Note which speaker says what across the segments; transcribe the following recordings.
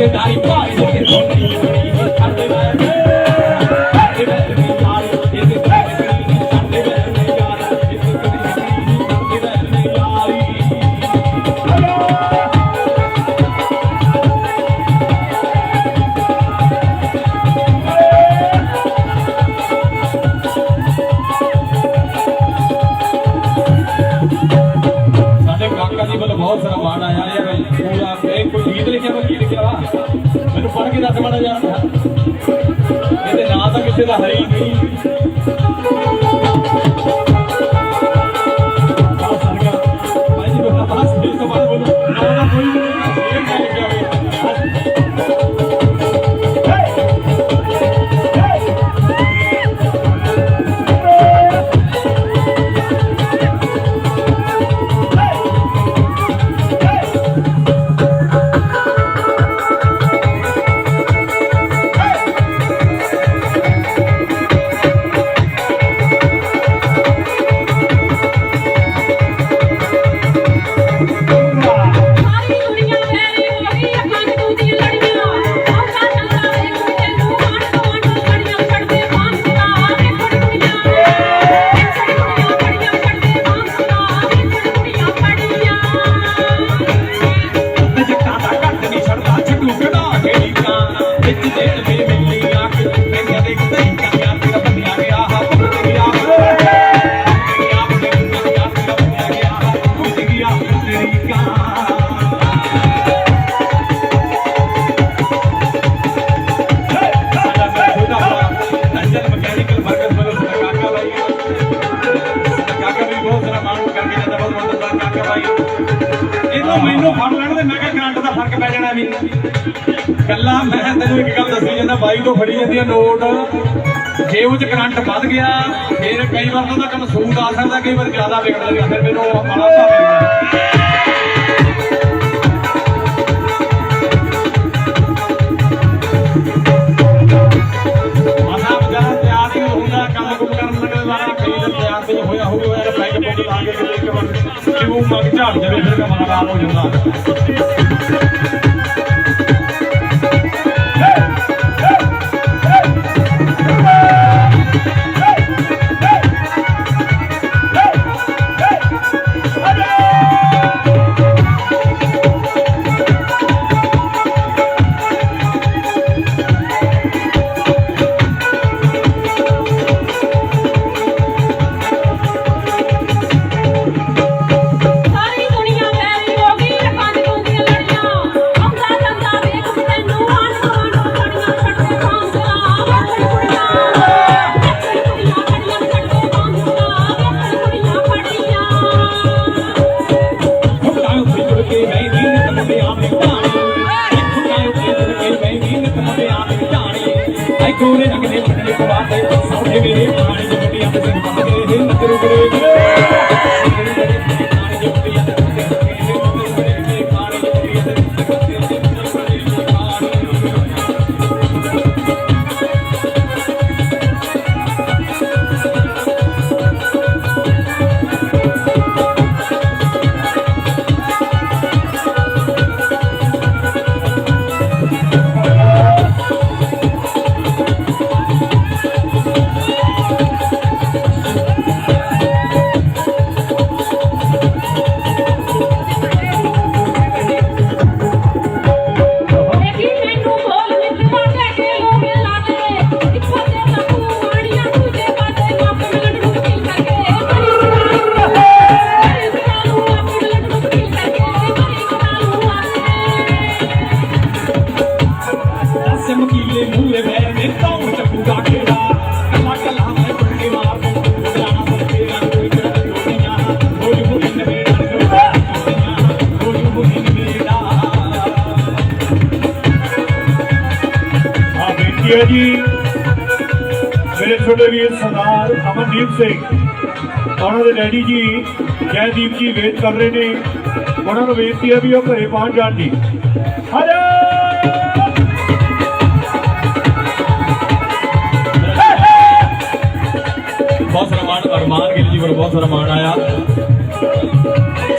Speaker 1: Say that I'm ਕਈ ਤੋਂ ਫੜੀ ਜਾਂਦੀ ਹੈ ਨੋਟ। ਜੇ ਉਹ ਚ ਕਰੰਟ ਵੱਧ ਗਿਆ। ਫਿਰ ਕਈ ਵਾਰ ਉਹਦਾ ਕੰਮ ਸੂਦ ਆ ਸਕਦਾ, ਕਈ ਵਾਰ ਜ਼ਿਆਦਾ ਵਿਗੜ ਜਾਂਦਾ ਫਿਰ ਮੈਨੂੰ ਆਪਣਾ ಗಿರಿ ನಾಡಿನ ಗಡಿ ಅಂತ ਰਣਦੀਪ ਸਿੰਘ।
Speaker 2: ਉਹਨਾਂ ਦੇ ਡੈਡੀ ਜੀ ਜੈਦੀਪ ਜੀ ਵੇਟ ਕਰ ਰਹੇ ਨੇ। ਉਹਨਾਂ ਨੂੰ ਬੇਨਤੀ ਹੈ ਵੀ ਉਹ ਘਰੇ ਪਹੁੰਚ ਜਾਣ ਦੀ
Speaker 1: ਬਹੁਤ ਸਾਰਾ ਮਾਣ, ਅਰਮਾਨ ਗਿੱਲ ਜੀ ਵੱਲੋਂ ਬਹੁਤ ਸਾਰਾ ਆਇਆ।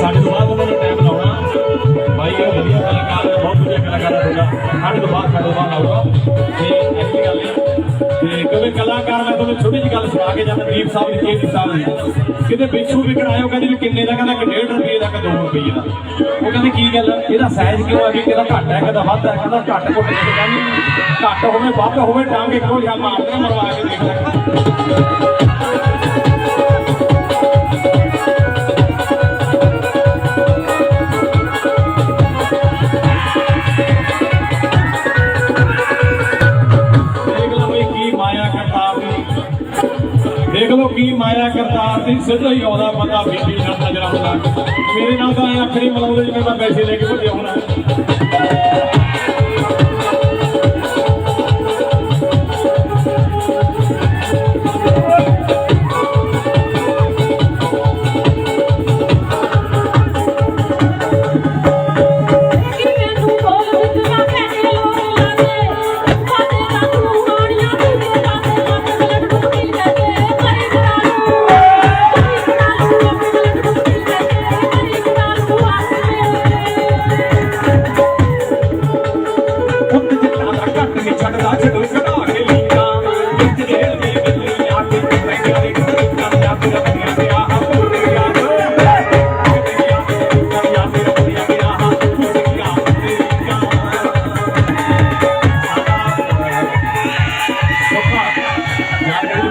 Speaker 1: ਸਾਡੇ ਤੋਂ ਬਾਅਦ ਉਹਨਾਂ ਨੇ ਟਾਈਮ ਲਾਉਣਾ। ਭਾਈ ਇਹ ਵਧੀਆ ਕਲਾਕਾਰ ਬਹੁਤ ਵਧੀਆ ਕਲਾਕਾਰ ਹੋਗਾ ਸਾਡੇ ਤੋਂ ਬਾਅਦ, ਸਾਡੇ ਤੋਂ ਬਾਅਦ ਤੇ ਐਸੀ ਗੱਲ ਨਹੀਂ ਤੇ ਕਿਉਂਕਿ ਕਲਾਕਾਰ ਮੈਂ ਤੁਹਾਨੂੰ ਛੋਟੀ ਜਿਹੀ ਗੱਲ ਸੁਣਾ ਕੇ ਜਾਂਦਾ ਗਰੀਬ ਸਾਹਿਬ ਦੀ ਕੀ ਸਾਹਿਬ ਦੀ ਕਿਤੇ ਪਿੱਛੂ ਵਿਕਣ ਆਇਓ ਕਹਿੰਦੇ ਵੀ ਕਿੰਨੇ ਦਾ, ਕਹਿੰਦਾ ਕਿ 1.5 ਰੁਪਏ ਦਾ ਕਿ 2 ਰੁਪਏ ਦਾ। ਉਹ ਕਹਿੰਦੇ ਕੀ ਗੱਲ ਇਹਦਾ ਸਾਈਜ਼ ਕਿਉਂ ਹੈ ਵੀ ਕਿਹਦਾ ਘੱਟ ਹੈ, ਕਿਹਦਾ ਵੱਧ ਹੈ, ਕਹਿੰਦਾ ਘੱਟ ਘੁੱਟ ਕੇ ਕਹਿੰਦੀ, ਘੱਟ ਹੋਵੇ, ਵੱਧ ਹੋਵੇ, ਟਾਂਗੇ ਇੱਕੋ ਜਿਹਾ ਮਾਰਦੇ ਮਰਵਾ ਕੇ ਦੇਖ ਲੈ ਦੇਖ ਲਓ ਕੀ ਮਾਇਆ ਕਰਤਾਰ ਦੀ ਸਿੱਧਾ ਹੀ ਆਉਂਦਾ ਬੰਦਾ ਬੀਬੀ ਨਾਲ ਨਜ਼ਰ ਆਉਂਦਾ। ਮੇਰੇ ਨਾਲ ਤਾਂ ਐ ਅੱਖਰੀ ਮਲਾਉਂਦੇ ਜਿਵੇਂ ਮੈਂ ਪੈਸੇ ਲੈ ਕੇ ਭੱਜਿਆ ਹੋਣਾ।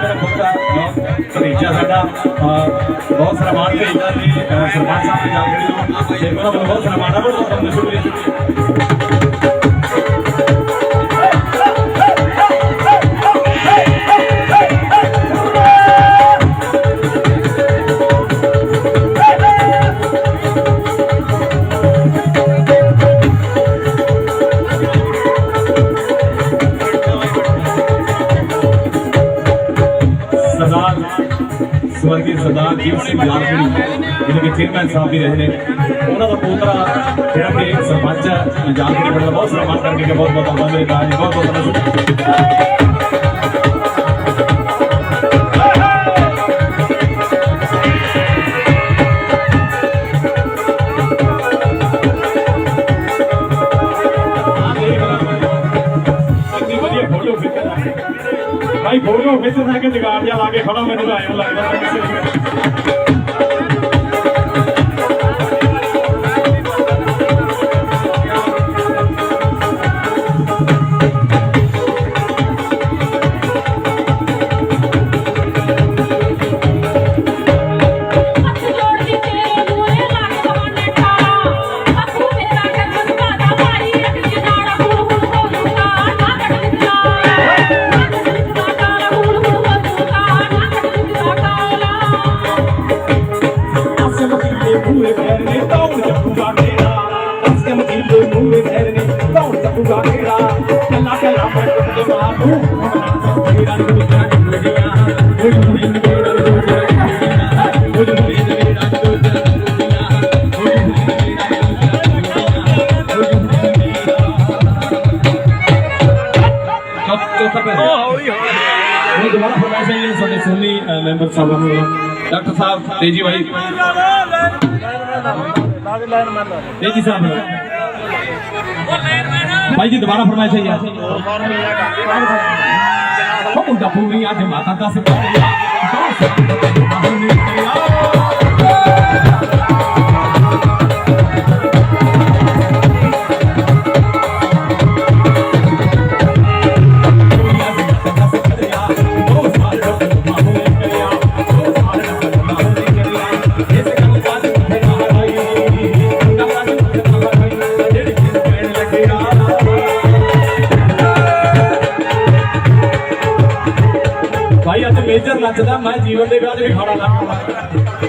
Speaker 1: ਭਤੀਜਾ ਸਾਡਾ ਅਹ, ਬਹੁਤ ਸਾਰਾ ਮਾਣ ਭੇਜਦਾ ਜੀ ਅਹ, ਸਰਪੰਚ ਸਾਹਿਬ ਦੀ ਜਾਣਕਾਰੀ ਨੂੰ ਤੇ ਉਹਨਾਂ ਵੱਲੋਂ ਸਰਦਾਰ ਸਵਰਗੀ ਸਰਦਾਰ ਜੀਤ ਸਿੰਘ ਲਾਲਪੁਰੀ ਜਿਹੜੇ ਕਿ ਚੇਅਰਮੈਨ ਸਾਹਿਬ ਵੀ ਰਹੇ ਨੇ। ਉਹਨਾਂ ਦਾ ਪੋਤਰਾ ਜਿਹੜਾ ਕਿ ਸਰਪੰਚ ਹੈ ਜਾਲਪੁਰੀ ਪਿੰਡ ਦਾ ਬਹੁਤ ਸਨਮਾਨ ਕਰਕੇ ਬਹੁਤ ਬਹੁਤ ਧੰਨਵਾਦ। ਮੇਰੇ ਦਾ ਬਹੁਤ ਬਹੁਤ ਭਾਈ ਫੋਟੋ ਖਿੱਚ ਸਕੇ ਜਗਾੜ ਜਾ ਲਾ ਕੇ ਖੜਾ ਮੈਨੂੰ ਤਾਂ ਲੱਗਦਾ ਤੌਣ ਚੱਕੂਗਾ ਤੇਰਾ ਕੱਲਾ ਕੱਲਾ ਮੈਂ ਟੁੱਟ ਕੇ ਮਾਰੂ ਮੇਰਾ ਨੀ ਦੂਜਾ ਟੁੱਟ ਗਿਆ ਕੋਈ ਨਹੀਂ ਮੇਰਾ ਨੀ ਦੂਜਾ ਟੁੱਟ ਗਿਆ ਕੋਈ ਨਹੀਂ ਮੇਰਾ ਨੀ ਦੂਜਾ ਟੁੱਟ ਗਿਆ ਕੋਈ ਨਹੀਂ ਮੇਰਾ ਨੀ ਦੂਜਾ ਟੁੱਟ ਗਿਆ ਕੋਈ ਨਹੀਂ ਮੇਰਾ ਚੌਥਾ ਪੈਰ ਹੌਲੀ ਹੌਲੀ ਦੁਬਾਰਾ ਫਰਮਾਇਸ਼ ਹੈ ਜੀ ਡਾਕਟਰ ਸਾਹਿਬ ਜੀਵਨ ਦੇ ਵਿੱਚ ਵੀ ਖਾਣਾ ਲਾਉਂਗਾ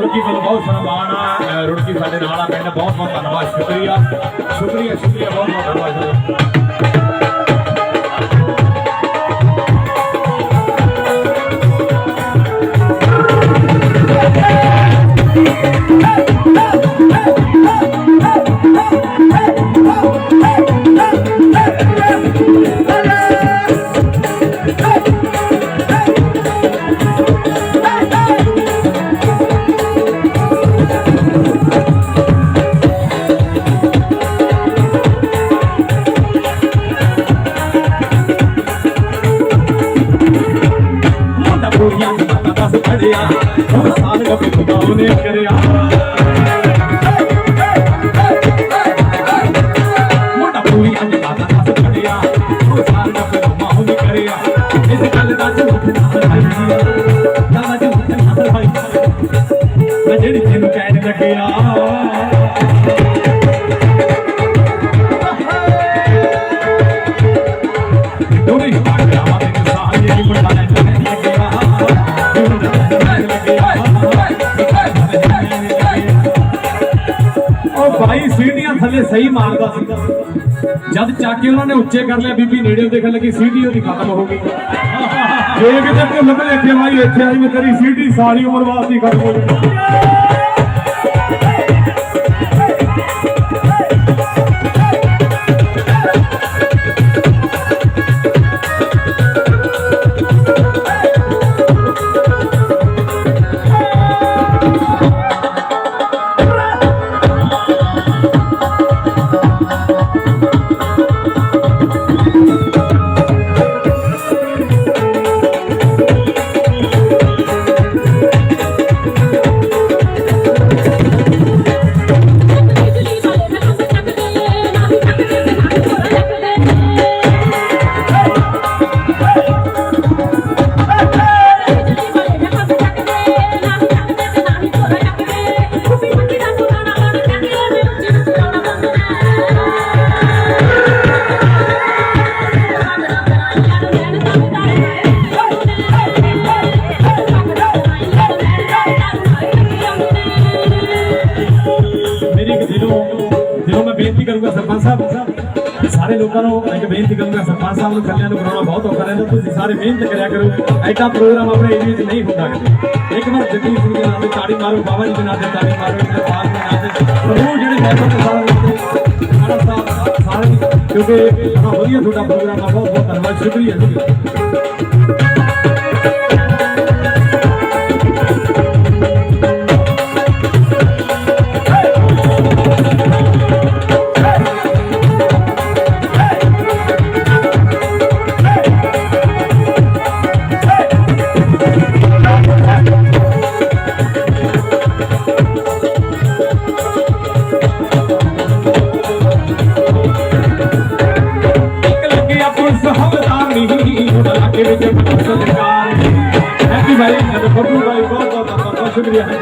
Speaker 3: ਰੁੜਕੀ ਵੱਲੋਂ ਬਹੁਤ ਸਨਮਾਨ
Speaker 1: ਆ। ਰੁੜਕੀ ਸਾਡੇ ਨਾਲ ਆ ਪਿੰਡ, ਬਹੁਤ ਬਹੁਤ ਧੰਨਵਾਦ, ਸ਼ੁਕਰੀਆ। ਸ਼ੁਕਰੀਆ ਸ਼ੁਕਰੀਆ, ਬਹੁਤ ਬਹੁਤ ਧੰਨਵਾਦ। ਜਿਹੜੀ ਤੈਨੂੰ ਕਹਿਣ ਲੱਗਿਆ ਨੇ ਉੱਚੇ ਕਰ ਲਿਆ, ਬੀਬੀ ਨੇੜੇ ਦੇਖਣ ਲੱਗੀ ਸੀਟੀ ਉਹਦੀ ਖਤਮ ਹੋ ਗਈ। ਜੇ ਕਿਤੇ ਭੁੱਲ ਭੁਲੇਖੇ ਵਾਲੀ ਇੱਥੇ ਆਈ ਮੈਂ ਤੇਰੀ ਸੀਟੀ ਸਾਰੀ ਉਮਰ ਵਾਸਤੇ ਹੀ ਖਤਮ ਹੋ ਗਈ। ਲੋਕਾਂ ਨੂੰ ਇੱਕ ਬੇਨਤੀ ਕਰੂੰਗਾ, ਸਰਪੰਚ ਸਾਹਿਬ ਨੂੰ ਕੱਲਿਆਂ ਨੂੰ ਬਣਾਉਣਾ ਬਹੁਤ ਔਖਾ ਰਹਿੰਦਾ, ਤੁਸੀਂ ਸਾਰੇ ਮਿਹਨਤ ਕਰਿਆ ਕਰੋ। ਐਡਾ ਪ੍ਰੋਗਰਾਮ ਆਪਣੇ ਏਰੀਆ 'ਚ ਨਹੀਂ ਹੁੰਦਾ ਕਿਤੇ ਇੱਕ ਵਾਰ ਜੱਗੀ ਸਿੰਘ ਦੇ ਨਾਮ ਤੇ ਤਾੜੀ ਮਾਰੋ, ਬਾਬਾ ਜੀ ਦੇ ਨਾਮ ਤੇ ਤਾੜੀ ਮਾਰੋ ਇਹਨਾਂ ਪਾਸ ਦੇ ਨਾਮ ਤੇ। ਪ੍ਰਭੂ ਜਿਹੜੇ ਮੈਂਬਰ ਸਾਰਾ ਸਾਹਿਬ ਸਾਰੇ ਕਿਉਂਕਿ ਬੜਾ ਵਧੀਆ ਤੁਹਾਡਾ ਪ੍ਰੋਗਰਾਮ ਆ ਬਹੁਤ ਬਹੁਤ ਧੰਨਵਾਦ, ਸ਼ੁਕਰੀਆ ਜੀ। ਭਾਈ ਜਦ ਬੱਬੂ ਭਾਈ ਬਹੁਤ ਬਹੁਤ ਬਹੁਤ ਸ਼ੁਕਰੀਆ ਹੈ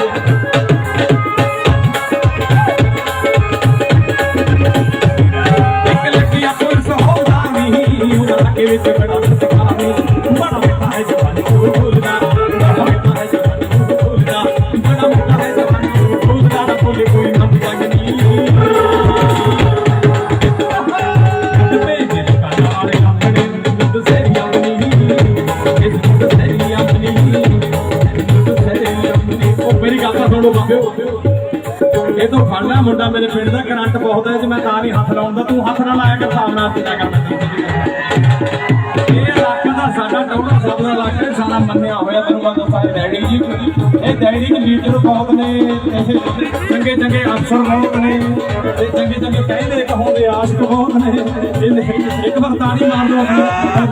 Speaker 1: ਵਿੱਚ ਬੜਾ ਮੇਰੀ ਬਾਬਿਓ ਇਹ ਤੋਂ ਫੜਨਾ ਮੁੰਡਾ, ਮੇਰੇ ਪਿੰਡ ਦਾ ਕਰੰਟ ਬਹੁਤ ਹੈ, ਜੇ ਮੈਂ ਤਾਂ ਨਹੀਂ ਹੱਥ ਲਾਉਂਦਾ, ਤੂੰ ਹੱਥ ਨਾ ਲਾਇਆ ਕਰ ਹਿਸਾਬ ਨਾਲ ਕਿੱਦਾਂ ਇਹ ਇਲਾਕਾ ਦਾ ਸਾਡਾ ਟੌੜਾ ਸਭ ਦਾ ਇਲਾਕਾ ਸਾਡਾ ਮੰਨਿਆ ਹੋਇਆ ਤੈਨੂੰ ਮੈਂ ਦੱਸਾਂ ਇਹ ਡੈਡੀ ਜੀ। ਇਹ ਡੈਡੀ ਜੀ ਲੀਡਰ ਬਹੁਤ ਨੇ ਇਹ ਚੰਗੇ ਚੰਗੇ ਅਫਸਰ ਬਹੁਤ ਨੇ, ਤੇ ਚੰਗੇ ਚੰਗੇ ਕਹਿੰਦੇ ਕਹੋਂਦੇ ਆਸ਼ਕ ਬਹੁਤ ਨੇ, ਇਹ ਇੱਕ ਵਾਰ ਤਾੜੀ ਮਾਰ